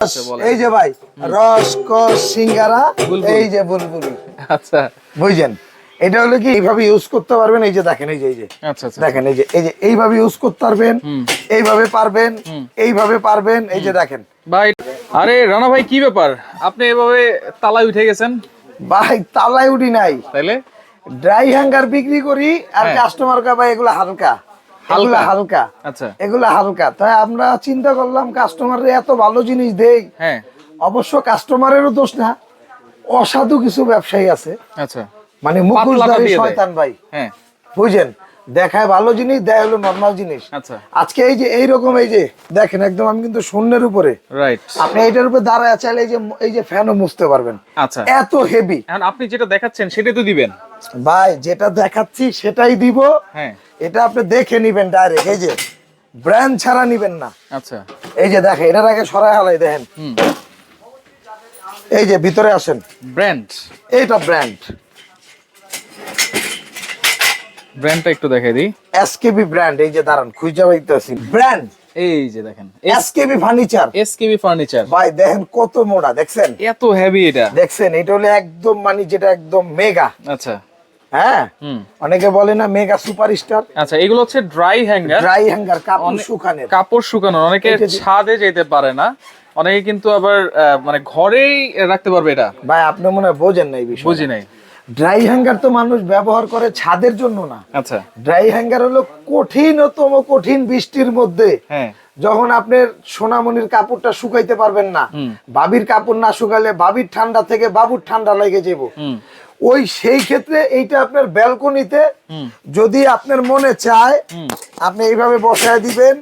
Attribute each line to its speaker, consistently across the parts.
Speaker 1: এই যে ভাই রস কস সিঙ্গারা এই যে বুলবুলি।
Speaker 2: আচ্ছা।
Speaker 1: বুঝছেন এটা হলো কি এইভাবে ইউজ করতে পারবেন এই যে দেখেন এই যে এই যে।
Speaker 2: আচ্ছা আচ্ছা।
Speaker 1: দেখেন এই যে এই যে এইভাবে ইউজ করতে পারবেন এইভাবে পারবেন এইভাবে পারবেন এই যে দেখেন।
Speaker 2: ভাই আরে রানা ভাই কি ব্যাপার? আপনি এভাবে তালায় উঠে গেছেন?
Speaker 1: ভাই তালায় উঠি নাই।
Speaker 2: তাইলে?
Speaker 1: ড্রাই হ্যাঙ্গার বিক্রি করি আর
Speaker 2: হ্যাঁ।
Speaker 1: কাস্টমার কা ভাই এগুলো হালকা। এগুলো
Speaker 2: হালকা? আচ্ছা।
Speaker 1: এগুলো হালকা। তাই আমরা চিন্তা করলাম কাস্টমার এত ভালো জিনিস দেই।
Speaker 2: হ্যাঁ।
Speaker 1: অবশ্য কাস্টমারেরও দোষ না। অসাধু কিছু ব্যবসায়ী আছে।
Speaker 2: আচ্ছা।
Speaker 1: মানে মুখোশধারী শয়তান ভাই।
Speaker 2: হ্যাঁ।
Speaker 1: বুঝেন? দেখায় ভালো জিনিস দেয় হলো নর্মাল জিনিস।
Speaker 2: আচ্ছা।
Speaker 1: আজকে এই যে এইরকম এই যে দেখেন একদম আমি কিন্তু শূন্যের উপরে।
Speaker 2: রাইট
Speaker 1: আপনি এটার উপরে দাঁড়ায় চাইলে এই যে এই যে ফ্যানও মুছতে পারবেন।
Speaker 2: আচ্ছা।
Speaker 1: এত হেভি
Speaker 2: এখন আপনি যেটা দেখাচ্ছেন সেটাই তো দিবেন।
Speaker 1: ভাই যেটা দেখাচ্ছি সেটাই দিব।
Speaker 2: হ্যাঁ।
Speaker 1: এটা আপনি দেখে নিবেন ডাইরেক্ট এই যে ব্র্যান্ড ছাড়া নিবেন না।
Speaker 2: আচ্ছা।
Speaker 1: এই যে দেখেন এটার আগে সরাই হালাই দেখেন।
Speaker 2: হুম।
Speaker 1: এই যে ভিতরে আসেন।
Speaker 2: ব্র্যান্ড
Speaker 1: এইটা ব্র্যান্ড
Speaker 2: ব্র্যান্ডটা একটু দেখাই দিই।
Speaker 1: এসকেবি ব্র্যান্ড এই যে দাঁড়ান খুঁজে পাইতেছি। ব্র্যান্ড
Speaker 2: এই যে দেখেন
Speaker 1: এসকেবি ফার্নিচার
Speaker 2: এসকেবি ফার্নিচার
Speaker 1: ভাই দেখেন কত মোটা দেখছেন?
Speaker 2: এত হেভি এটা।
Speaker 1: দেখছেন এটা হলো একদম মানে যেটা একদম মেগা
Speaker 2: আচ্ছা।
Speaker 1: হ্যাঁ? অনেকে বলে না মেগা সুপারস্টার
Speaker 2: আচ্ছা এগুলো হচ্ছে ড্রাই হ্যাঙ্গার
Speaker 1: ড্রাই হ্যাঙ্গার কাপড় শুকানের।
Speaker 2: কাপড় শুকানো অনেকে ছাদে যেতে পারে না। অনেকে কিন্তু আবার মানে ঘরেই রাখতে পারবে এটা।
Speaker 1: ভাই আপনি মনে হয় বোঝেন না এই বিষয়।
Speaker 2: বুঝি নাই।
Speaker 1: ড্রাই হ্যাঙ্গার তো মানুষ ব্যবহার করে ছাদের জন্য না।
Speaker 2: আচ্ছা।
Speaker 1: ড্রাই হ্যাঙ্গার হলো কঠিনতম কঠিন বৃষ্টির মধ্যে
Speaker 2: হ্যাঁ।
Speaker 1: যখন আপনার সোনামণির কাপড়টা শুকাইতে পারবেন না বাবির কাপড় না শুকালে বাবির ঠান্ডা থেকে বাবুর ঠান্ডা লেগে যাব ওই সেই ক্ষেত্রে এইটা আপনার ব্যালকনিতে যদি আপনার মনে চায় আপনি এইভাবে বসায় দিবেন।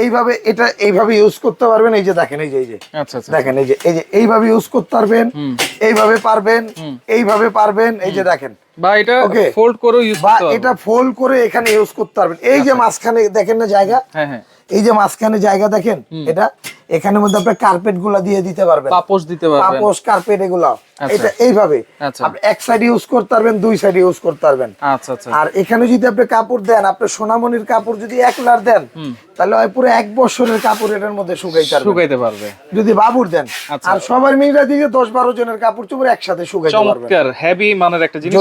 Speaker 1: এইভাবে এটা এইভাবে ইউজ করতে পারবেন এই যে দেখেন এই যে এই যে।
Speaker 2: আচ্ছা আচ্ছা।
Speaker 1: দেখেন এই যে এই যে এইভাবে ইউজ করতে পারবেন এইভাবে পারবেন এইভাবে পারবেন এই যে দেখেন।
Speaker 2: বা এটা ফোল্ড ইউজ
Speaker 1: বা এটা ফোল্ড করে এখানে ইউজ করতে পারবেন। এই যে মাঝখানে দেখেন না জায়গা?
Speaker 2: হ্যাঁ হ্যাঁ।
Speaker 1: এই যে মাঝখানে জায়গা দেখেন এটা এখানের মধ্যে আপনি কার্পেটগুলা দিয়ে দিতে পারবেন।
Speaker 2: পাপোশ দিতে পারবেন।
Speaker 1: পাপোশ কার্পেট এগুলো।
Speaker 2: আচ্ছা।
Speaker 1: এটা এইভাবে।
Speaker 2: আচ্ছা।
Speaker 1: আপনি এক সাইড ইউজ করতে পারবেন দুই সাইড ইউজ করতে পারবেন।
Speaker 2: আচ্ছা আচ্ছা।
Speaker 1: আর এখানে যদি আপনি কাপড় দেন আপনি সোনামণির কাপড় যদি এক লার দেন তাহলে হয় পুরো এক বছরের কাপড় এটার মধ্যে শুকাইতে পারবেন
Speaker 2: শুকাইতে পারবে।
Speaker 1: যদি বাবুর দেন
Speaker 2: আচ্ছা।
Speaker 1: আর সবার মিলে দিকে দশ বারো জনের কাপড় চোপড় একসাথে শুকাইতে পারবেন
Speaker 2: চমৎকার হেভি মানের একটা জিনিস।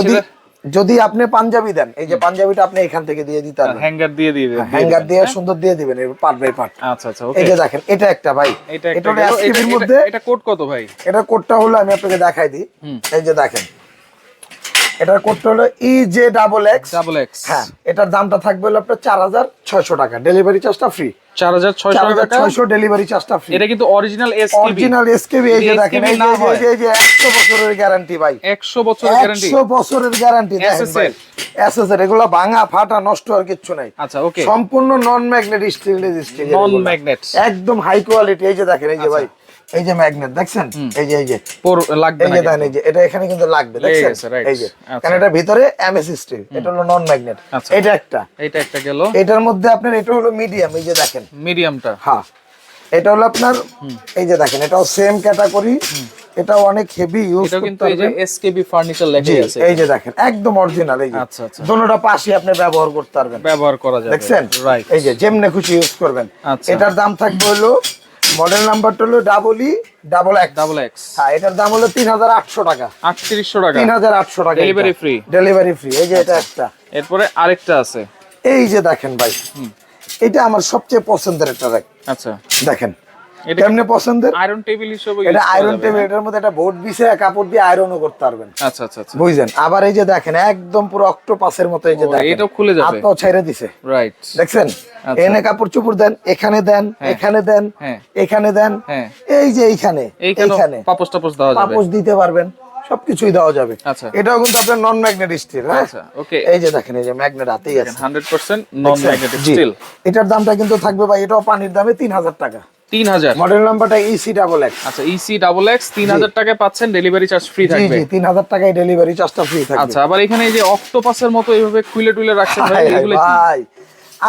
Speaker 1: যদি আপনি পাঞ্জাবি দেন এই যে পাঞ্জাবিটা আপনি এখান থেকে দিয়ে দিতে পারবেন।
Speaker 2: হ্যাঙ্গার দিয়ে দিবে
Speaker 1: হ্যাঙ্গার দিয়ে সুন্দর দিয়ে দিবেন পার্ট বাই পার্ট
Speaker 2: আচ্ছা আচ্ছা ওকে এই
Speaker 1: যে দেখেন এটা একটা ভাই।
Speaker 2: এটা
Speaker 1: এটা
Speaker 2: একটা
Speaker 1: এর মধ্যে।
Speaker 2: এটা- কোড কত ভাই?
Speaker 1: এটা কোডটা হলো আমি আপনাকে দেখাই দিই। এই যে দেখেন এটার কোডটা হলো E J double X
Speaker 2: double X
Speaker 1: হ্যাঁ এটার দামটা থাকবে হলো আপনার চার হাজার ছয়শো টাকা। ডেলিভারি চার্জটা ফ্রি
Speaker 2: চার হাজার
Speaker 1: চার
Speaker 2: ছয়শো
Speaker 1: হাজার
Speaker 2: টাকা
Speaker 1: ছয়শো ডেলিভারি চার্জটা ফ্রি
Speaker 2: এটা কিন্তু অরিজিনাল এসকেবি
Speaker 1: অরিজিনাল এসকেবি এই যে দেখেন এই যে- এই যে-। এই যে একশো বছরের গ্যারান্টি ভাই।
Speaker 2: একশো বছরের গ্যারান্টি
Speaker 1: একশো বছরের গ্যারান্টি দেখেন
Speaker 2: SSL
Speaker 1: ভাই। এসএসএর এগুলো ভাঙা ফাটা নষ্ট আর কিছু নাই।
Speaker 2: আচ্ছা ওকে
Speaker 1: সম্পূর্ণ non magnet steel
Speaker 2: non magnet
Speaker 1: একদম হাই কোয়ালিটি এই যে দেখেন এই যে
Speaker 2: আচ্ছা।
Speaker 1: ভাই। এই যে ম্যাগনেট দেখছেন? এই যে এই যে।
Speaker 2: লাগবে
Speaker 1: এই
Speaker 2: না
Speaker 1: যে দেখেন এই যে এটা এখানে কিন্তু লাগবে দেখছেন? এই যে
Speaker 2: আচ্ছা।
Speaker 1: কারণ এটা ভিতরে এমএস স্টিল এটা হলো নন ম্যাগনেট
Speaker 2: আচ্ছা।
Speaker 1: এটা একটা।
Speaker 2: এটা একটা গেল।
Speaker 1: এটার মধ্যে আপনার এটা হলো মিডিয়াম এই যে দেখেন।
Speaker 2: মিডিয়ামটা
Speaker 1: হ্যাঁ। এটা হলো আপনার এই যে দেখেন এটাও সেম ক্যাটাগরি এটাও অনেক হেভি ইউজ
Speaker 2: এটাও কিন্তু এই যে এসকেবি ফার্নিচার
Speaker 1: জি
Speaker 2: লেখাই আছে
Speaker 1: এই যে দেখেন একদম অরিজিনাল এই যে।
Speaker 2: আচ্ছা, আচ্ছা।
Speaker 1: দোনোটা পাশে আপনি ব্যবহার করতে পারবেন।
Speaker 2: ব্যবহার করা যাবে।
Speaker 1: দেখছেন?
Speaker 2: রাইট
Speaker 1: এই যে যেমনে খুশি ইউজ করবেন।
Speaker 2: আচ্ছা।
Speaker 1: এটার দাম থাকবে হলো মডেল নাম্বারটা হলো double E double X
Speaker 2: double X
Speaker 1: হ্যাঁ এটার দাম হলো তিন হাজার আটশো টাকা।
Speaker 2: আটত্রিশশো টাকা।
Speaker 1: তিন হাজার আটশো টাকা
Speaker 2: ডেলিভারি ফ্রি
Speaker 1: ডেলিভারি ফ্রি এই যে এটা একটা।
Speaker 2: এরপরে আরেকটা আছে।
Speaker 1: এই যে দেখেন ভাই এটা আমার সবচেয়ে পছন্দের একটা দেখ
Speaker 2: আচ্ছা।
Speaker 1: দেখেন কেমনে পছন্দের?
Speaker 2: আয়রন টেবিল হিসেবে
Speaker 1: এটা আয়রন টেবিল এটার মধ্যে একটা বোর্ড বিছে কাপড় দিয়ে আয়রনও করতে পারবেন।
Speaker 2: আচ্ছা আচ্ছা আচ্ছা।
Speaker 1: বুঝছেন আবার এই যে দেখেন একদম পুরো অক্টোপাসের মতো এই যে দেখেন।
Speaker 2: এটাও খুলে যাবে।
Speaker 1: হাতটাও ছেড়ে দিছে।
Speaker 2: রাইট
Speaker 1: দেখছেন?
Speaker 2: আচ্ছা।
Speaker 1: এনে কাপড় চোপড় দেন এখানে দেন এখানে দেন
Speaker 2: হ্যাঁ।
Speaker 1: এখানে দেন
Speaker 2: হ্যাঁ।
Speaker 1: এই যে এইখানে
Speaker 2: এইখানে। পাপোস টাপোস দেওয়া যাবে।
Speaker 1: পাপোশ দিতে পারবেন সবকিছুই দেওয়া যাবে।
Speaker 2: আচ্ছা।
Speaker 1: এটাও কিন্তু আপনার নন ম্যাগনেট স্টিল হ্যাঁ
Speaker 2: ওকে
Speaker 1: এই যে দেখেন এই যে ম্যাগনেট হাতেই আছে।
Speaker 2: Hundred percent non magnetic steel
Speaker 1: এটার দামটা কিন্তু থাকবে ভাই এটাও পানির দামে তিন হাজার টাকা।
Speaker 2: তিন হাজার
Speaker 1: মডেল নাম্বারটা ইসি ডাবল এক্স
Speaker 2: আচ্ছা ইসি ডাবল এক্স তিন হাজার টাকায় পাচ্ছেন ডেলিভারি চার্জ ফ্রি থাকবে।
Speaker 1: তিন হাজার টাকায় ডেলিভারি চার্জটা ফ্রি থাকবে।
Speaker 2: আচ্ছা আবার এখানে এই যে অক্টোপাসের মতো এইভাবে খুলে টুলে রাখছেন ভাই এগুলো
Speaker 1: ভাই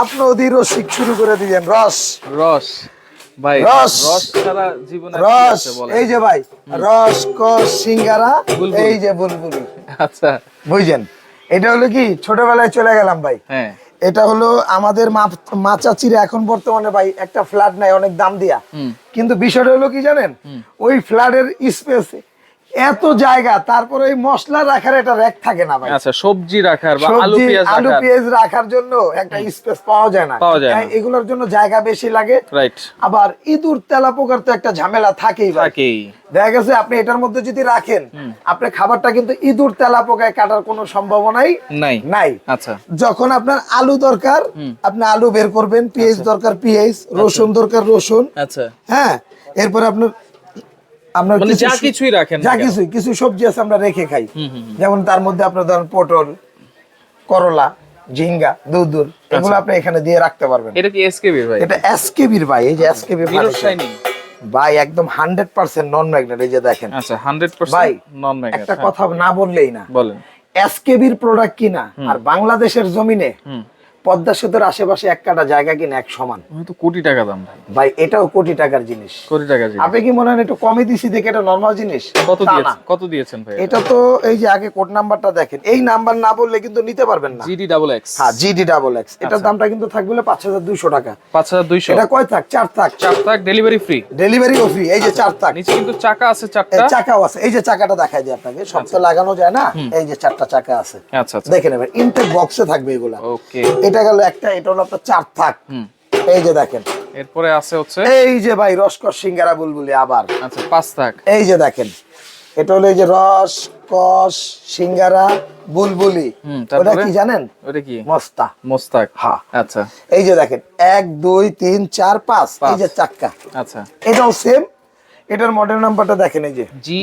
Speaker 1: আপনি রসিক শুরু করে দিবেন রস।
Speaker 2: রস ভাই
Speaker 1: রস।
Speaker 2: রস ছাড়া জীবনে
Speaker 1: রস। এই যে ভাই রস কস সিঙ্গারা এই যে বুলবুলি।
Speaker 2: আচ্ছা।
Speaker 1: বুঝছেন? এটা হলো কি ছোটবেলায় চলে গেলাম ভাই।
Speaker 2: হ্যাঁ।
Speaker 1: এটা হলো আমাদের মা- মাচাচিরা এখন বর্তমানে ভাই একটা ফ্ল্যাট নাই অনেক দাম দিয়া। কিন্তু বিষয়টা হলো কি জানেন? ওই ফ্ল্যাটের স্পেস এত জায়গা তারপরে ওই মশলা রাখার একটা র্যাক থাকে না ভাই।
Speaker 2: আচ্ছা সবজি রাখার বা আলু পেঁয়াজ
Speaker 1: আলু
Speaker 2: রাখার।
Speaker 1: পেঁয়াজ রাখার জন্য একটা স্পেস পাওয়া যায় না।
Speaker 2: পাওয়া যায়
Speaker 1: হ্যাঁ, এগুলোর জন্য জায়গা বেশি লাগে।
Speaker 2: রাইট
Speaker 1: আবার ইঁদুর তেলা পোকার তো একটা ঝামেলা থাকেই ভাই।
Speaker 2: থাকেই।
Speaker 1: দেখা গেছে আপনি এটার মধ্যে যদি রাখেন আপনি খাবারটা কিন্তু ইঁদুর তেলা পোকায় কাটার কোনো সম্ভাবনাই
Speaker 2: নাই।
Speaker 1: নাই।
Speaker 2: আচ্ছা।
Speaker 1: যখন আপনার আলু দরকার আপনি আলু বের করবেন পেঁয়াজ দরকার পেঁয়াজ রসুন দরকার রসুন।
Speaker 2: আচ্ছা।
Speaker 1: হ্যাঁ এরপর আপনার আপনার
Speaker 2: মানে
Speaker 1: কিছু
Speaker 2: যা কিছুই রাখেন
Speaker 1: যা
Speaker 2: না
Speaker 1: কিছু কিছু সবজি আছে আমরা রেখে খাই। যেমন তার মধ্যে আপনার ধরেন পটল করলা ঝিঙ্গা দুধুর এগুলো
Speaker 2: আচ্ছা।
Speaker 1: আপনি এখানে দিয়ে রাখতে পারবেন।
Speaker 2: এটা কি এসকেবি ভাই?
Speaker 1: এটা এসকেবির ভাই এই যে এসকেবি
Speaker 2: মিরর শাইনিং
Speaker 1: ভাই একদম হান্ড্রেড পার্সেন্ট নন ম্যাগনেট এই যে দেখেন।
Speaker 2: আচ্ছা 100%
Speaker 1: ভাই,
Speaker 2: নন ম্যাগনেট
Speaker 1: একটা কথা না বললেই না।
Speaker 2: বলেন।
Speaker 1: এসকেবির প্রোডাক্ট কিনা? আর বাংলাদেশের জমিনে পদ্মা সেতুর আশেপাশে এক কাটা জায়গা কিনা এক সমান।
Speaker 2: হয়তো কোটি টাকা দাম ভাই।
Speaker 1: এটাও কোটি টাকার জিনিস।
Speaker 2: কোটি টাকা জিনিস।
Speaker 1: আপনি কি মনে হয় একটু কমে দিছি দেখে এটা নর্মাল জিনিস?
Speaker 2: কত দিয়েছেন? কত দিয়েছেন ভাই?
Speaker 1: এটা তো এই যে আগে কোড নাম্বারটা দেখেন এই নাম্বার না বললে কিন্তু নিতে পারবেন না।
Speaker 2: জিডি ডাবল এক্স
Speaker 1: হ্যাঁ জিডি ডাবল এক্স এটার
Speaker 2: আচ্ছা।
Speaker 1: দামটা কিন্তু থাকবে পাঁচ হাজার দুইশো টাকা।
Speaker 2: পাঁচ হাজার দুইশো।
Speaker 1: এটা কয় থাক? চার থাক।
Speaker 2: চার তাক ডেলিভারি ফ্রি
Speaker 1: ডেলিভারিও ফ্রি এই যে চার থাক।
Speaker 2: নিচে কিন্তু চাকা আছে
Speaker 1: এই
Speaker 2: চারটা
Speaker 1: চাকাও আছে। এই যে চাকাটা দেখাই দিই আপনাকে সব তো লাগানো যায় না? এই যে চারটা চাকা আছে।
Speaker 2: আচ্ছা আচ্ছা।
Speaker 1: দেখে নেবেন ইনটেক বক্সে থাকবে এগুলা।
Speaker 2: ওকে
Speaker 1: এটা গেল একটা এটা হলো আপনার চার থাক। এই যে দেখেন।
Speaker 2: এরপরে আছে হচ্ছে?
Speaker 1: এই যে ভাই রসকস সিঙ্গারা বুলবুলি আবার।
Speaker 2: আচ্ছা পাঁচ তাক
Speaker 1: এই যে দেখেন এটা হলো এই যে রস কস সিঙ্গারা বুলবুলি। ওটা কি জানেন?
Speaker 2: ওটা কি?
Speaker 1: মস্তা।
Speaker 2: মোস্তাক।
Speaker 1: হ্যাঁ।
Speaker 2: আচ্ছা।
Speaker 1: এই যে দেখেন এক দুই তিন চার পাঁচ। এই যে চাক্কা
Speaker 2: আচ্ছা।
Speaker 1: এটাও সেম এটার মডেল নাম্বারটা দেখেন এই যে।
Speaker 2: G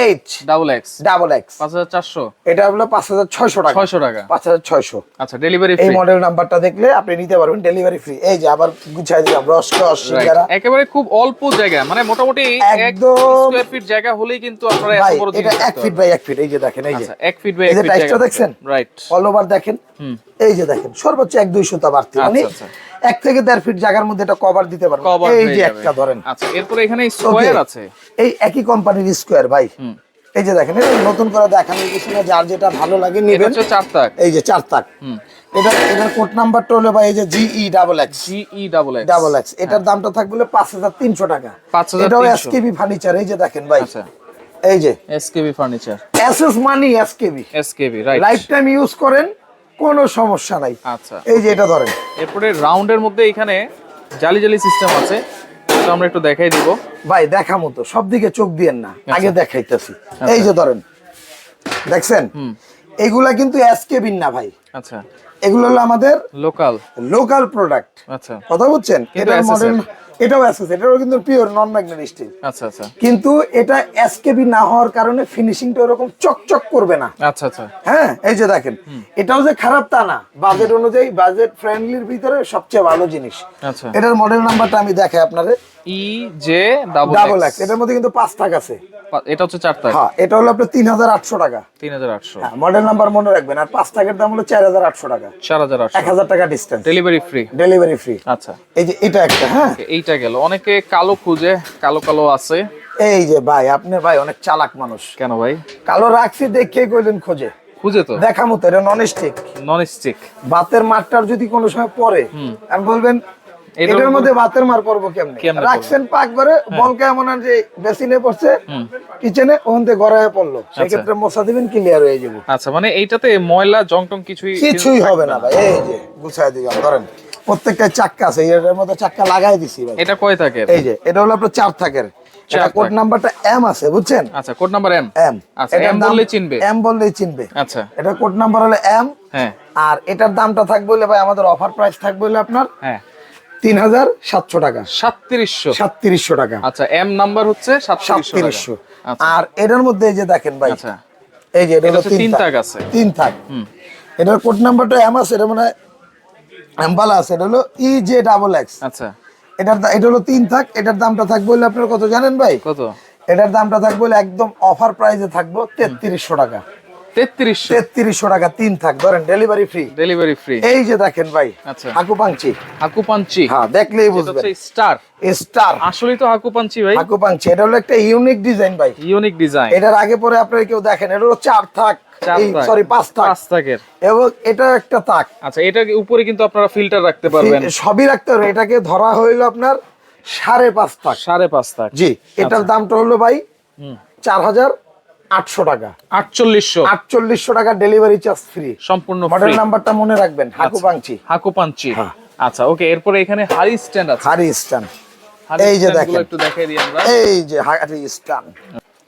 Speaker 1: H
Speaker 2: double X
Speaker 1: double X
Speaker 2: পাঁচ হাজার চারশো।
Speaker 1: এটা হলো পাঁচ হাজার ছয়শো টাকা।
Speaker 2: ছয়শো টাকা।
Speaker 1: পাঁচ হাজার ছয়শো।
Speaker 2: আচ্ছা ডেলিভারি
Speaker 1: এই মডেল নাম্বারটা দেখলে আপনি নিতে পারবেন ডেলিভারি ফ্রি এই যে আবার গুছাই দিলাম রস সিঙ্গারা
Speaker 2: একেবারে খুব অল্প জায়গা মানে মোটামুটি এক
Speaker 1: একদম-
Speaker 2: স্কয়ার ফিট জায়গা হলেই কিন্তু আপনারা এত বড়
Speaker 1: এটা এক ফিট বাই এক ফিট এই যে দেখেন এই যে।
Speaker 2: আচ্ছা এক ফিট বাই এক ফিট
Speaker 1: দেখছেন?
Speaker 2: রাইট
Speaker 1: অল ওভার দেখেন।
Speaker 2: হুম।
Speaker 1: এই যে দেখেন সর্বোচ্চ এক দুই সুতা বাড়তি। মানে। এক থেকে দেড় ফিট জায়গার মধ্যে এটা কভার দিতে পারবেন। এই যে একটা ধরেন।
Speaker 2: আচ্ছা এরপরে এখানে স্কয়ার. আছে?
Speaker 1: এই একই কোম্পানির স্কোয়ার ভাই। এই যে দেখেন এটা নতুন করে দেখানোর কিছু না যার যেটা ভালো লাগে নেবেন।
Speaker 2: চার তাক
Speaker 1: এই যে চার তাক এটা এটার কোড নাম্বারটা হলো ভাই এই যে GE double X
Speaker 2: GE double X
Speaker 1: double X এটার দামটা থাকবে পাঁচ হাজার তিনশো টাকা।
Speaker 2: 5,300
Speaker 1: এটাও এসকেবি ফার্নিচার এই যে দেখেন ভাই।
Speaker 2: আচ্ছা।
Speaker 1: এই যে।
Speaker 2: SKB furniture
Speaker 1: SS money SKB
Speaker 2: SKB right
Speaker 1: lifetime use করেন কোনো সমস্যা নাই।
Speaker 2: আচ্ছা
Speaker 1: এই যে এটা ধরেন।
Speaker 2: এরপরে রাউন্ডের মধ্যে এখানে জালি জালি সিস্টেম আছে। তো আমরা একটু দেখাই দিব।
Speaker 1: ভাই দেখা মতো। সব দিকে চোখ দিয়েন না। আগে দেখাইতেছি। এই যে ধরেন। দেখছেন? এইগুলা কিন্তু এসকেবিন না ভাই।
Speaker 2: আচ্ছা।
Speaker 1: এগুলো হলো আমাদের
Speaker 2: লোকাল
Speaker 1: লোকাল প্রোডাক্ট
Speaker 2: আচ্ছা।
Speaker 1: কথা বুঝছেন
Speaker 2: SSL
Speaker 1: মডেল এটাও এসএস এটাও কিন্তু পিওর নন ম্যাগনেট স্টিল
Speaker 2: আচ্ছা আচ্ছা।
Speaker 1: কিন্তু এটা এসকেবি না হওয়ার কারণে ফিনিশিংটা ওরকম চকচক করবে না।
Speaker 2: আচ্ছা আচ্ছা।
Speaker 1: হ্যাঁ এই যে দেখেন এটাও যে খারাপ তা না। বাজেট অনুযায়ী বাজেট ফ্রেন্ডলির ভিতরে সবচেয়ে ভালো জিনিস।
Speaker 2: আচ্ছা।
Speaker 1: এটার মডেল নাম্বারটা আমি দেখাই আপনারে
Speaker 2: ই জে ডাবল
Speaker 1: এক্স এটার মধ্যে কিন্তু পাঁচ টাকা আছে।
Speaker 2: এটা হচ্ছে চার তাক
Speaker 1: হ্যাঁ এটা হলো আপনার তিন হাজার আটশো টাকা।
Speaker 2: তিন হাজার আটশো।
Speaker 1: হ্যাঁ মডেল নাম্বার মনে রাখবেন। আর পাঁচ টাকার দাম হলো চার হাজার আটশো টাকা।
Speaker 2: চার হাজার আটশো।
Speaker 1: এক হাজার টাকা distance
Speaker 2: delivery free
Speaker 1: delivery free
Speaker 2: আচ্ছা।
Speaker 1: এই যে এটা একটা হ্যাঁ?
Speaker 2: এইটা গেল। অনেকে কালো খুঁজে কালো কালো আছে।
Speaker 1: এই যে ভাই আপনি ভাই অনেক চালাক মানুষ।
Speaker 2: কেন ভাই?
Speaker 1: কালো রাখছি দেখে কইলেন খোঁজে?
Speaker 2: খুঁজে তো।
Speaker 1: দেখা মতো এটা নন স্টিক
Speaker 2: নন স্টিক
Speaker 1: বাতের মাঠটার যদি কোনো সময় পরে আর বলবেন
Speaker 2: এটার
Speaker 1: মধ্যে বাতের মার পড়ব কেমনে? রাখছেন পাক করে বলকে এমন যে বেসিনে পড়ছে কিচেনে ওখান থেকে গড়ায় পড়ল। সেক্ষেত্রে মশা দিবেন ক্লিয়ার হয়ে যাব?
Speaker 2: আচ্ছা মানে এইটাতে ময়লা জং টং কিছুই
Speaker 1: কিছুই হবে না ভাই এই যে গুছাই দিলাম ধরেন প্রত্যেকটা চাক্কা আছে এটার মধ্যে চাক্কা লাগাই দিছি ভাই।
Speaker 2: এটা কয় থাকে
Speaker 1: এই যে এটা হলো আপনার চার থাকের। এটা কোড নাম্বারটা এম আছে বুঝছেন?
Speaker 2: আচ্ছা কোড নাম্বার এম
Speaker 1: এম
Speaker 2: আচ্ছা এম বললেই চিনবে।
Speaker 1: এম বললেই চিনবে।
Speaker 2: আচ্ছা।
Speaker 1: এটা কোড নাম্বার হলো এম
Speaker 2: হ্যাঁ।
Speaker 1: আর এটার দামটা থাকবে হলে ভাই আমাদের অফার প্রাইস থাকবে হলে আপনার
Speaker 2: হ্যাঁ।
Speaker 1: তিন হাজার সাতশো টাকা।
Speaker 2: সাতত্রিশশো।
Speaker 1: সাতত্রিশশো টাকা।
Speaker 2: আচ্ছা এম নাম্বার হচ্ছে সাতত্রিশশো আচ্ছা।
Speaker 1: আর এটার মধ্যে এই যে দেখেন ভাই
Speaker 2: আচ্ছা।
Speaker 1: এই যে এটা
Speaker 2: তিন
Speaker 1: থাক।
Speaker 2: আছে।
Speaker 1: তিন থাক। এটার কোড নাম্বারটা এম আছে এটা মানে এম্বালা আছে। এটা হলো ই জে ডাবল এক্স
Speaker 2: আচ্ছা।
Speaker 1: এটার এটা হলো তিন থাক। এটার দামটা থাকবে হলে আপনার কত জানেন ভাই?
Speaker 2: কত?
Speaker 1: এটার দামটা থাকবে একদম অফার প্রাইসে থাকব তেত্রিশশো টাকা।
Speaker 2: তেত্রিশশো।
Speaker 1: তেত্রিশশো টাকা তিন থাক ধরেন ডেলিভারি ফ্রি
Speaker 2: ডেলিভারি ফ্রি
Speaker 1: এই যে দেখেন ভাই
Speaker 2: আচ্ছা।
Speaker 1: হাকুপাংচি।
Speaker 2: হাকুপাঞ্চি
Speaker 1: হ্যাঁ দেখলেই বুঝবেন।
Speaker 2: স্টার
Speaker 1: স্টার
Speaker 2: আসলেই তো হাকুপাঞ্চি ভাই।
Speaker 1: হাকুপাংচি এটা হলো একটা ইউনিক ডিজাইন ভাই।
Speaker 2: ইউনিক ডিজাইন
Speaker 1: এটার আগে পরে আপনারা কেউ দেখেন এটা হলো চার থাক। সরি পাঁচ
Speaker 2: তাকের
Speaker 1: এবং এটা একটা তাক
Speaker 2: আচ্ছা উপরে কিন্তু আপনারা ফিল্টার রাখতে পারবেন।
Speaker 1: সবই রাখতে হবে এটাকে ধরা হইল আপনার সাড়ে পাঁচ তাক
Speaker 2: সাড়ে পাঁচ তাক
Speaker 1: জি এটার দামটা হলো ভাই। চার হাজার আটশো টাকা।
Speaker 2: আটচল্লিশশো।
Speaker 1: আটচল্লিশশো টাকা ডেলিভারি চার্জ ফ্রি
Speaker 2: সম্পূর্ণ
Speaker 1: মডেল নাম্বারটা মনে রাখবেন হাকু পাংচি
Speaker 2: হাকু পাঞ্চি।
Speaker 1: হ্যাঁ।
Speaker 2: আচ্ছা ওকে এরপরে এখানে হারি স্ট্যান্ড আছে।
Speaker 1: হারি
Speaker 2: হারি
Speaker 1: এই যে দেখেন।
Speaker 2: একটু দেখাই দিই আমরা।
Speaker 1: এই যে হারি স্টান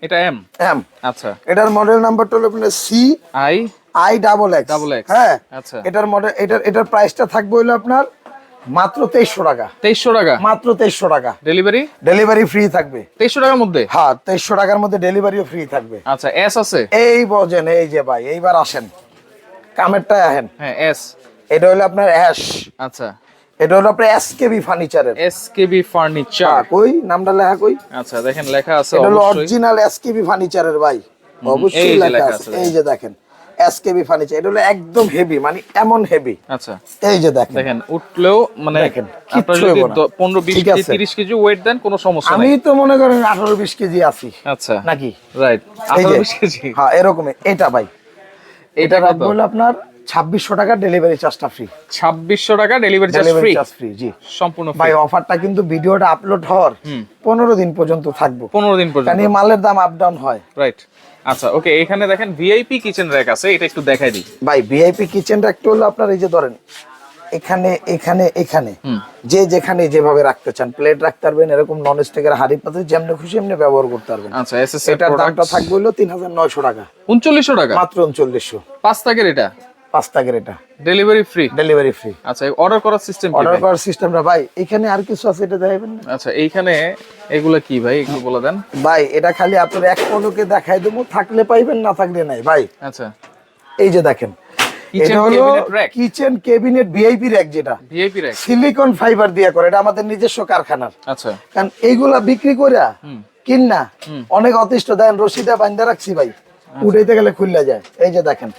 Speaker 2: এটা এম
Speaker 1: এম
Speaker 2: আচ্ছা।
Speaker 1: এটার মডেল নাম্বারটা হলো আপনার C
Speaker 2: I
Speaker 1: I double X
Speaker 2: Double X,
Speaker 1: হ্যাঁ।
Speaker 2: আচ্ছা।
Speaker 1: এটার মডেল এটার এটার প্রাইসটা থাকবে হলো আপনার মাত্র তেইশশো টাকা।
Speaker 2: তেইশশো টাকা?
Speaker 1: মাত্র তেইশশো টাকা।
Speaker 2: ডেলিভারি
Speaker 1: ডেলিভারি ফ্রি থাকবে।
Speaker 2: তেইশশো টাকার মধ্যে?
Speaker 1: হ্যাঁ তেইশশো টাকার মধ্যে ডেলিভারিও ফ্রি থাকবে।
Speaker 2: আচ্ছা এস আছে?
Speaker 1: এই বোঝেন এই যে ভাই এইবার আসেন। কামেরটায় আসেন
Speaker 2: হ্যাঁ এস
Speaker 1: এটা হলো আপনার অ্যাশ
Speaker 2: আচ্ছা।
Speaker 1: এটা হলো আপনার এসকেবি ফার্নিচারের
Speaker 2: এস কেবি ফার্নিচার
Speaker 1: কই? নামটা লেখা কই?
Speaker 2: আচ্ছা দেখেন লেখা আছে
Speaker 1: এটা হলো অরিজিনাল এসকেবি ফার্নিচারের ভাই। অবশ্যই লেখা আছে, এই যে দেখেন। এসকেবি ফার্নিচার এটা হলো একদম হেভি মানে এমন হেভি
Speaker 2: আচ্ছা।
Speaker 1: এই যে দেখেন।
Speaker 2: দেখেন উঠলেও মানে
Speaker 1: দেখেন,
Speaker 2: আপনার যদি পনেরো বিশ
Speaker 1: ঠিক
Speaker 2: কেজি তিরিশ কেজি ওয়েট দেন কোনো সমস্যা
Speaker 1: আমি তো মনে করেন আঠারো বিশ কেজি আছি।
Speaker 2: আচ্ছা।
Speaker 1: নাকি?
Speaker 2: রাইট
Speaker 1: এই
Speaker 2: আঠারো
Speaker 1: যে
Speaker 2: বিশ কেজি।
Speaker 1: হ্যাঁ এরকমই। এটা ভাই।
Speaker 2: এটা কত?
Speaker 1: রাখব হলো আপনার ছাব্বিশশো টাকা ডেলিভারি চার্জটা ফ্রি
Speaker 2: ছাব্বিশশো টাকা delivery charge free
Speaker 1: charge free জি।
Speaker 2: সম্পূর্ণ
Speaker 1: ভাই অফারটা কিন্তু ভিডিওটা আপলোড হওয়ার পনেরো দিন পর্যন্ত থাকব।
Speaker 2: পনেরো দিন পর্যন্ত।
Speaker 1: মালের দাম আপ ডাউন হয়।
Speaker 2: রাইট আচ্ছা ওকে এখানে দেখেন ভিআইপি কিচেন র্যাক আছে এটা একটু দেখাই দিই।
Speaker 1: ভাই ভিআইপি কিচেন র‍্যাক তো হলো আপনার এই যে ধরেন এখানে এখানে এখানে। যে যেখানে যেভাবে রাখতে চান প্লেট রাখতে পারবেন এরকম নন স্টিকের হাড়ি পাতে যেমনি খুশি এমনি ব্যবহার করতে পারবেন।
Speaker 2: আচ্ছা
Speaker 1: এটার দামটা থাকবে হলো তিন হাজার নয়শো টাকা।
Speaker 2: উনচল্লিশশো টাকা?
Speaker 1: মাত্র উনচল্লিশশো।
Speaker 2: পাঁচ টাকার এটা?
Speaker 1: পাঁচ টাকার এটা।
Speaker 2: ডেলিভারি ফ্রি
Speaker 1: ডেলিভারি ফ্রি
Speaker 2: আচ্ছা অর্ডার করার সিস্টেম
Speaker 1: অর্ডার
Speaker 2: ভাই?
Speaker 1: করার সিস্টেমটা ভাই এখানে আর কিছু আছে এটা দেখাবেন
Speaker 2: আচ্ছা এইখানে এগুলা কি ভাই? একটু বলে দেন।
Speaker 1: ভাই এটা খালি আপনার এক পলকে দেখাই দেবো থাকলে পাইবেন না থাকলে নাই। ভাই
Speaker 2: আচ্ছা।
Speaker 1: এই যে দেখেন এটা হলো? কিচেন ক্যাবিনেট ভিআইপি র্যাক যেটা।
Speaker 2: ভিআইপি র্যাক
Speaker 1: সিলিকন ফাইবার দিয়ে করে এটা আমাদের নিজস্ব কারখানার।
Speaker 2: আচ্ছা।
Speaker 1: কারণ এইগুলা বিক্রি করে
Speaker 2: হুম।
Speaker 1: অনেক অতিষ্ঠ। দেন রশিদা বান্ধা রাখছি ভাই উঠাইতে গেলে খুললে যায়। এই যে দেখেন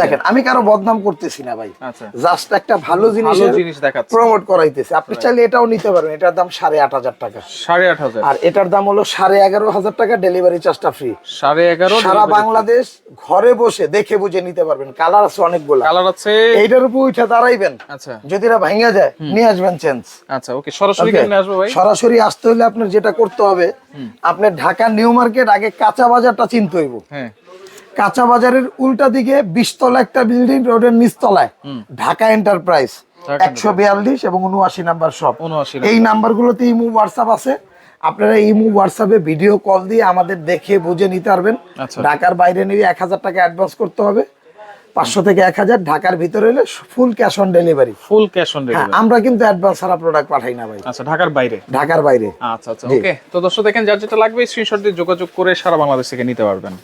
Speaker 1: দেখেন আমি কারও বদনাম করতেছি না ভাই।
Speaker 2: আচ্ছা।
Speaker 1: জাস্ট একটা ভালো জিনিস প্রমোট করাইতেছে। আপনি চাইলে এটাও নিতে পারবেন। এটার দাম সাড়ে আট হাজার টাকা।
Speaker 2: সাড়ে আট হাজার।
Speaker 1: আর এটার দাম হলো সাড়ে এগারো হাজার টাকা ডেলিভারি চার্জটা ফ্রি
Speaker 2: সাড়ে এগারো
Speaker 1: সারা বাংলাদেশ ঘরে বসে দেখে বুঝে নিতে পারবেন। কালার আছে অনেকগুলো।
Speaker 2: কালার আছে।
Speaker 1: এইটার উপর উঠে দাঁড়াইবেন।
Speaker 2: আচ্ছা।
Speaker 1: যদি এটা ভাঙা যায় নিয়ে আসবেন চেঞ্জ
Speaker 2: আচ্ছা ওকে সরাসরি. কেমনে আসব ভাই।
Speaker 1: সরাসরি আসতে হলে আপনার যেটা করতে হবে আপনার ঢাকা নিউ মার্কেট আগে কাঁচা বাজারটা চিনতে হইব।
Speaker 2: হ্যাঁ।
Speaker 1: কাঁচা বাজারের উল্টা দিকে বিশতলা একটা বিল্ডিং রোডের নিচতলায়। ঢাকা এন্টারপ্রাইজ একশো বিয়াল্লিশ এবং উনআশি নাম্বার সব
Speaker 2: উনআশি
Speaker 1: এই নাম্বারগুলোতে ইমু হোয়াটসঅ্যাপ আছে। আপনারা ইমু হোয়াটসঅ্যাপে ভিডিও কল দিয়ে আমাদের দেখে বুঝে নিতে পারবেন।
Speaker 2: আচ্ছা।
Speaker 1: ঢাকার বাইরে নিয়ে এক হাজার টাকা অ্যাডভান্স করতে হবে। পাঁচশো থেকে এক হাজার। ঢাকার ভিতরে হলে full cash on delivery
Speaker 2: full cash on delivery
Speaker 1: আমরা কিন্তু অ্যাডভান্স ছাড়া প্রোডাক্ট পাঠাই না ভাই।
Speaker 2: আচ্ছা ঢাকার বাইরে?
Speaker 1: ঢাকার বাইরে।
Speaker 2: আচ্ছা আচ্ছা ওকে তো দর্শক দেখেন যার যেটা লাগবে স্ক্রিনশট দিয়ে যোগাযোগ করে সারা বাংলাদেশ থেকে নিতে পারবেন।